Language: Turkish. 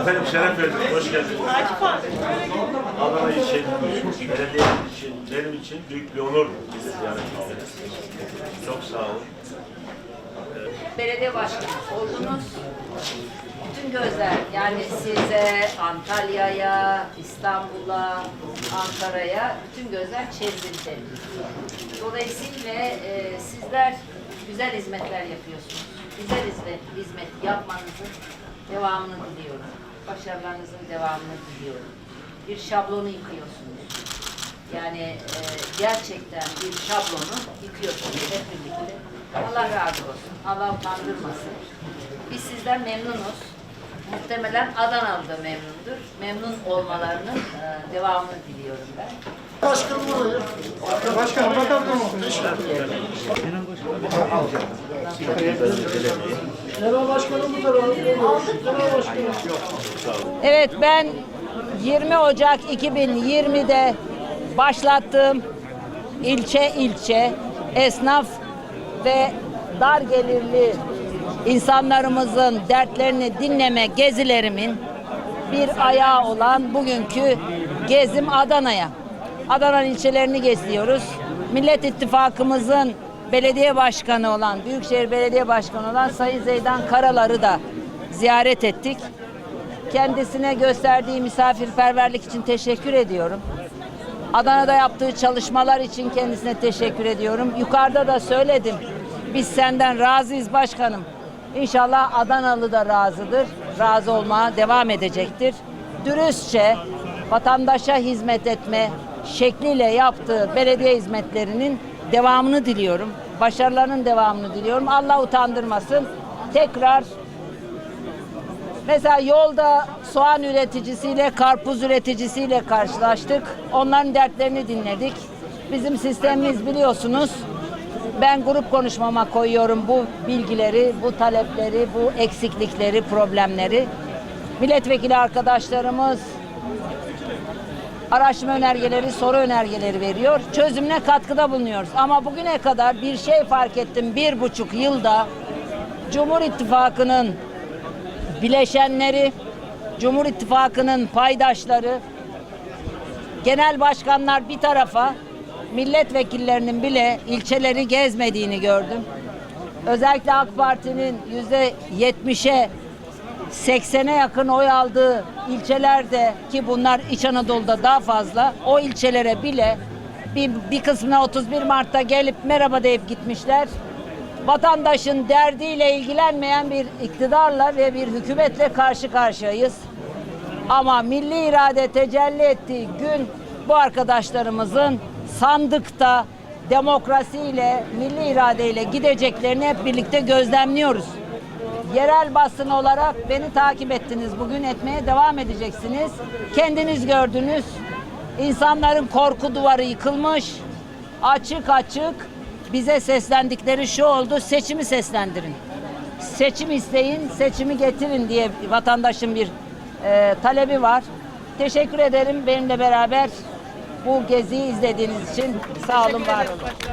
Efendim şeref verdiniz, hoş geldiniz. Adana için, belediye için, benim için büyük bir onur bizi ziyaret ettiniz. Çok sağ olun. belediye başkanı oldunuz. Bütün gözler yani size, Antalya'ya, İstanbul'a, Ankara'ya bütün gözler çevrildi. Dolayısıyla e, sizler güzel hizmetler yapıyorsunuz. Güzel hizmet, hizmet yapmanızın devamını diliyorum. Başarılarınızın devamını diliyorum. Bir şablonu yıkıyorsunuz. Yani e, gerçekten bir şablonu yıkıyorsunuz hep birlikte. Allah razı olsun. Allah utandırmasın. Biz sizden memnunuz. Muhtemelen Adanalı da memnundur. Memnun olmalarının e, devamını diliyorum ben. Başkanım buraya. Başkanım bakabilir miyim? Genel başkanım bu tarafa. Genel başkanım. Evet ben 20 Ocak 2020'de başlattığım ilçe ilçe esnaf ve dar gelirli insanlarımızın dertlerini dinleme gezilerimin bir ayağı olan bugünkü gezim Adana'ya. Adana ilçelerini geziyoruz. Millet İttifakımızın belediye başkanı olan, Büyükşehir Belediye Başkanı olan Sayın Zeydan Karalar'ı da ziyaret ettik. Kendisine gösterdiği misafirperverlik için teşekkür ediyorum. Adana'da yaptığı çalışmalar için kendisine teşekkür ediyorum. Yukarıda da söyledim. Biz senden razıyız başkanım. İnşallah Adanalı da razıdır. Razı olmaya devam edecektir. Dürüstçe vatandaşa hizmet etme şekliyle yaptığı belediye hizmetlerinin devamını diliyorum. Başarılarının devamını diliyorum. Allah utandırmasın. Tekrar Mesela yolda soğan üreticisiyle, karpuz üreticisiyle karşılaştık. Onların dertlerini dinledik. Bizim sistemimiz biliyorsunuz. Ben grup konuşmama koyuyorum bu bilgileri, bu talepleri, bu eksiklikleri, problemleri. Milletvekili arkadaşlarımız araştırma önergeleri, soru önergeleri veriyor. Çözümüne katkıda bulunuyoruz. Ama bugüne kadar bir şey fark ettim. Bir buçuk yılda Cumhur İttifakı'nın bileşenleri, Cumhur İttifakı'nın paydaşları, genel başkanlar bir tarafa, milletvekillerinin bile ilçeleri gezmediğini gördüm. Özellikle AK Parti'nin yüzde yetmişe 80'e yakın oy aldığı ilçelerde ki bunlar İç Anadolu'da daha fazla o ilçelere bile bir, bir kısmına 31 Mart'ta gelip merhaba deyip gitmişler vatandaşın derdiyle ilgilenmeyen bir iktidarla ve bir hükümetle karşı karşıyayız. Ama milli irade tecelli ettiği gün bu arkadaşlarımızın sandıkta demokrasiyle, milli iradeyle gideceklerini hep birlikte gözlemliyoruz. Yerel basın olarak beni takip ettiniz. Bugün etmeye devam edeceksiniz. Kendiniz gördünüz. İnsanların korku duvarı yıkılmış. Açık açık bize seslendikleri şu oldu. Seçimi seslendirin. Seçim isteyin, seçimi getirin diye vatandaşın bir e, talebi var. Teşekkür ederim benimle beraber bu geziyi izlediğiniz için. Sağ olun, var olun.